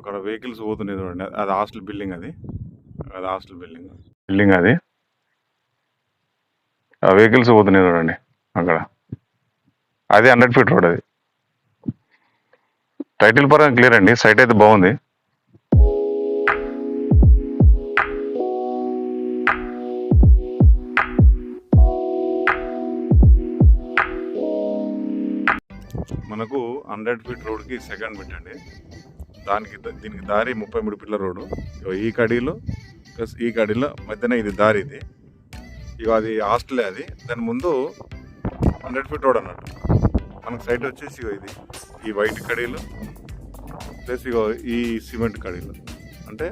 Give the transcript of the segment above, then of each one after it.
అక్కడ వెహికల్స్ పోతున్నాయి చూడండి. అది హాస్టల్ బిల్డింగ్ అది. అది హాస్టల్ బిల్డింగ్. బిల్డింగ్ అది. ఆ వెహికల్స్ పోతున్నాయి చూడండి అక్కడ. అది హండ్రెడ్ ఫీట్ రోడ్ అది. టైటిల్ పరంగా క్లియర్ అండి. సైట్ అయితే బాగుంది. మనకు హండ్రెడ్ ఫీట్ రోడ్కి సెకండ్ బిట్ అండి దానికి దీనికి దారి ముప్పై మూడు పిల్లల రోడ్డు. ఇగో ఈ కడీలో ప్లస్ ఈ కడీలో మధ్యన ఇది దారి ఇది. ఇక అది హాస్టలే అది. దాని ముందు హండ్రెడ్ ఫీట్ రోడ్ అన్నట్టు. మనకు సైట్ వచ్చేసి ఇగో ఇది. ఈ వైట్ కడీలు ప్లస్ ఇగో ఈ సిమెంట్ కడీలు. అంటే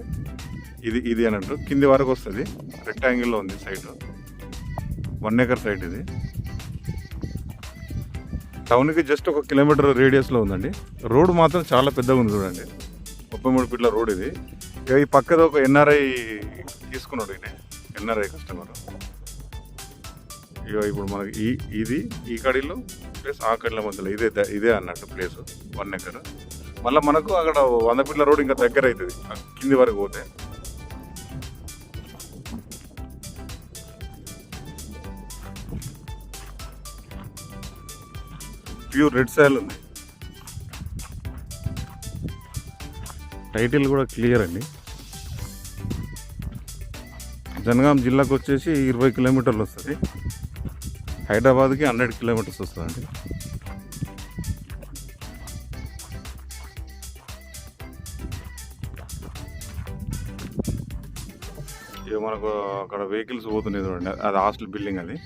ఇది ఇది అన్నట్టు. కింది వరకు వస్తుంది. రెక్టాంగిల్లో ఉంది సైట్. వన్ ఏకర్ సైట్ ఇది. టౌన్కి జస్ట్ ఒక కిలోమీటర్ రేడియస్లో ఉందండి. రోడ్ మాత్రం చాలా పెద్దగా ఉంది చూడండి. ముప్పై మూడు ఫీట్ల రోడ్ ఇది. ఈ పక్కది ఒక ఎన్ఆర్ఐ తీసుకున్నాడు ఈయన. ఎన్ఆర్ఐ కస్టమర్ ఇక ఇప్పుడు మనకి ఈ ఇది ఈ కడిలో ప్లస్ ఆ కడీల మధ్యలో ఇదే ఇదే అన్నట్టు ప్లేస్ వన్ ఎకర్ మళ్ళీ మనకు అక్కడ వంద ఫీట్ల రోడ్ ఇంకా దగ్గర అవుతుంది కింది వరకు పోతే. ప్యూర్ రెడ్ సాయిల్ ఉంది. టైటిల్ కూడా క్లియర్ అండి. జనగాం జిల్లాకు వచ్చేసి ఇరవై కిలోమీటర్లు వస్తుంది. హైదరాబాద్కి హండ్రెడ్ కిలోమీటర్స్ వస్తుందండి. ఇక మనకు అక్కడ వెహికల్స్ పోతున్నాయి చూడండి. అది హాస్టల్ బిల్డింగ్ అది.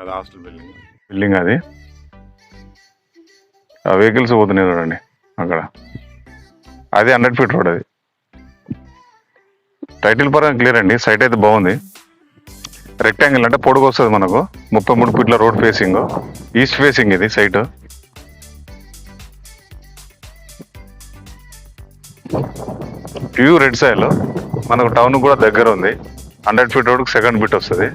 అది హాస్టల్ బిల్డింగ్. బిల్డింగ్ అది. వెహికల్స్ పోతున్నాయి చూడండి అక్కడ. అది హండ్రెడ్ ఫీట్ రోడ్ అది. టైటిల్ పరంగా క్లియర్ అండి. సైట్ అయితే బాగుంది. రెక్టాంగిల్ అంటే పొడుగు వస్తుంది మనకు. ముప్పై మూడు ఫీట్ల రోడ్ ఫేసింగ్ ఈస్ట్ ఫేసింగ్ ఇది సైట్ ప్యూర్ రెడ్ సైల్ మనకు టౌన్ కూడా దగ్గర ఉంది. హండ్రెడ్ ఫీట్ రోడ్కి సెకండ్ ఫీట్ వస్తుంది.